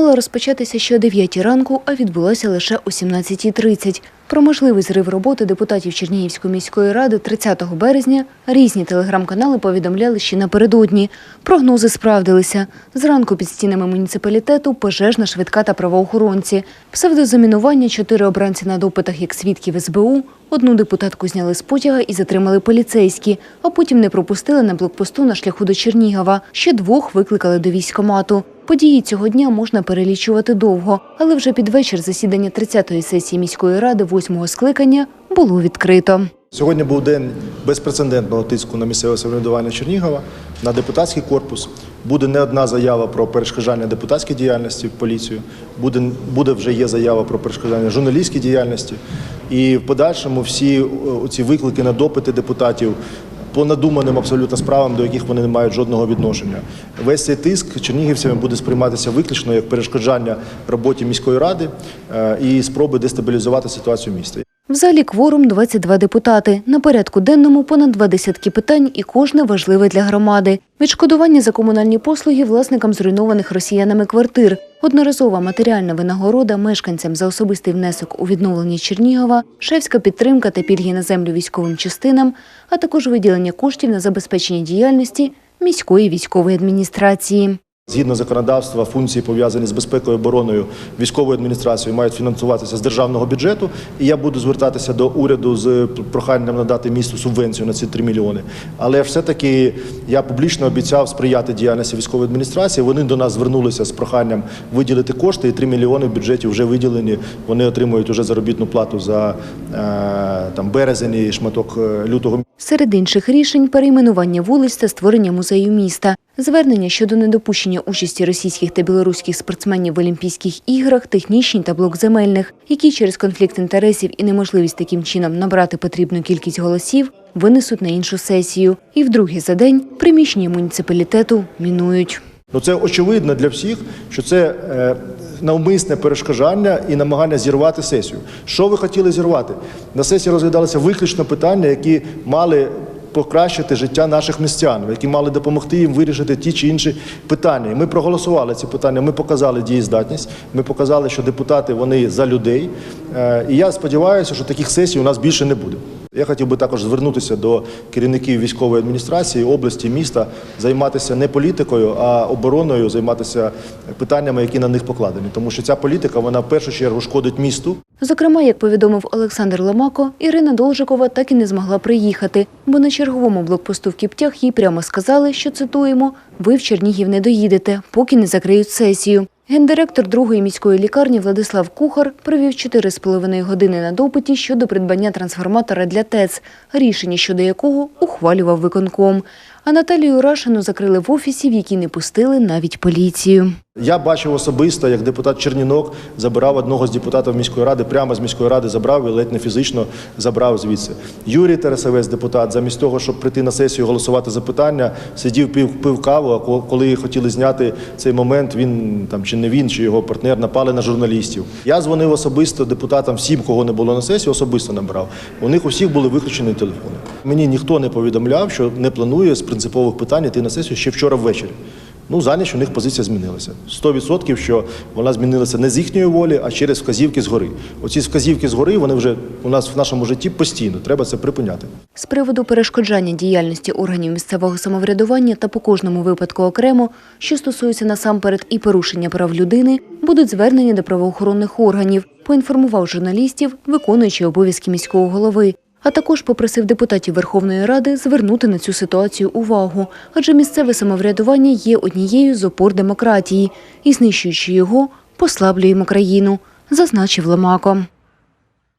мала розпочатися ще о 9 ранку, а відбулася лише о 17.30. Про можливий зрив роботи депутатів Чернігівської міської ради 30 березня різні телеграм-канали повідомляли ще напередодні. Прогнози справдилися. Зранку під стінами муніципалітету пожежна, швидка та правоохоронці. Псевдозамінування чотири обранці на допитах як свідків СБУ, одну депутатку зняли з потяга і затримали поліцейські, а потім не пропустили на блокпосту на шляху до Чернігова. Ще двох викликали до військкомату. Події цього дня можна перелічувати довго, але вже під вечір засідання 30-ї сесії міської ради 8-го скликання було відкрито. Сьогодні був день безпрецедентного тиску на місцеве самоврядування Чернігова, на депутатський корпус. Буде не одна заява про перешкоджання депутатській діяльності в поліцію, буде, буде вже є заява про перешкоджання журналістській діяльності. І в подальшому всі е, ці виклики на допити депутатів по надуманим абсолютно справам, до яких вони не мають жодного відношення. Весь цей тиск чернігівцями буде сприйматися виключно як перешкоджання роботі міської ради е, і спроби дестабілізувати ситуацію міста. В залі кворум 22 депутати. На порядку денному понад два десятки питань і кожне важливе для громади. Відшкодування за комунальні послуги власникам зруйнованих росіянами квартир, одноразова матеріальна винагорода мешканцям за особистий внесок у відновлення Чернігова, шефська підтримка та пільги на землю військовим частинам, а також виділення коштів на забезпечення діяльності міської військової адміністрації. Згідно законодавства, функції пов'язані з безпекою обороною військовою адміністрацією мають фінансуватися з державного бюджету. І я буду звертатися до уряду з проханням надати місту субвенцію на ці 3 мільйони. Але все-таки я публічно обіцяв сприяти діяльності військової адміністрації. Вони до нас звернулися з проханням виділити кошти, і 3 мільйони в бюджеті вже виділені. Вони отримують уже заробітну плату за е, там березень і шматок е, лютого Серед інших рішень перейменування вулиць та створення музею міста. Звернення щодо недопущення участі російських та білоруських спортсменів в Олімпійських іграх, технічні та блок земельних, які через конфлікт інтересів і неможливість таким чином набрати потрібну кількість голосів, винесуть на іншу сесію. І вдруге за день приміщення муніципалітету мінують. Ну це очевидно для всіх, що це е, навмисне перешкоджання і намагання зірвати сесію. Що ви хотіли зірвати? На сесії розглядалися виключно питання, які мали покращити життя наших містян, які мали допомогти їм вирішити ті чи інші питання. Ми проголосували ці питання. Ми показали дієздатність. Ми показали, що депутати вони за людей. Е, і я сподіваюся, що таких сесій у нас більше не буде. Я хотів би також звернутися до керівників військової адміністрації області, міста, займатися не політикою, а обороною, займатися питаннями, які на них покладені. Тому що ця політика вона в першу чергу шкодить місту. Зокрема, як повідомив Олександр Ломако, Ірина Должикова так і не змогла приїхати, бо на черговому блокпосту в Кіптях їй прямо сказали, що цитуємо: ви в Чернігів не доїдете, поки не закриють сесію. Гендиректор другої міської лікарні Владислав Кухар провів 4,5 години на допиті щодо придбання трансформатора для ТЕЦ, рішення щодо якого ухвалював виконком. А Наталію Рашину закрили в офісі, в який не пустили навіть поліцію. Я бачив особисто, як депутат Чернінок забирав одного з депутатів міської ради, прямо з міської ради забрав і ледь не фізично забрав звідси. Юрій Тересовець, депутат, замість того, щоб прийти на сесію голосувати за питання, сидів пив, пив каву. А коли хотіли зняти цей момент, він там чи не він, чи його партнер напали на журналістів. Я дзвонив особисто депутатам, всім, кого не було на сесії, особисто набрав. У них у всіх були виключені телефони. Мені ніхто не повідомляв, що не планує з принципових питань йти на сесію ще вчора ввечері. Ну, за ніч у них позиція змінилася. 100% що вона змінилася не з їхньої волі, а через вказівки згори. Оці вказівки згори, вони вже у нас в нашому житті постійно. Треба це припиняти. З приводу перешкоджання діяльності органів місцевого самоврядування та по кожному випадку окремо, що стосується насамперед і порушення прав людини, будуть звернення до правоохоронних органів, поінформував журналістів, виконуючий обов'язки міського голови. А також попросив депутатів Верховної Ради звернути на цю ситуацію увагу, адже місцеве самоврядування є однією з опор демократії і, знищуючи його, послаблюємо країну, зазначив Ломако.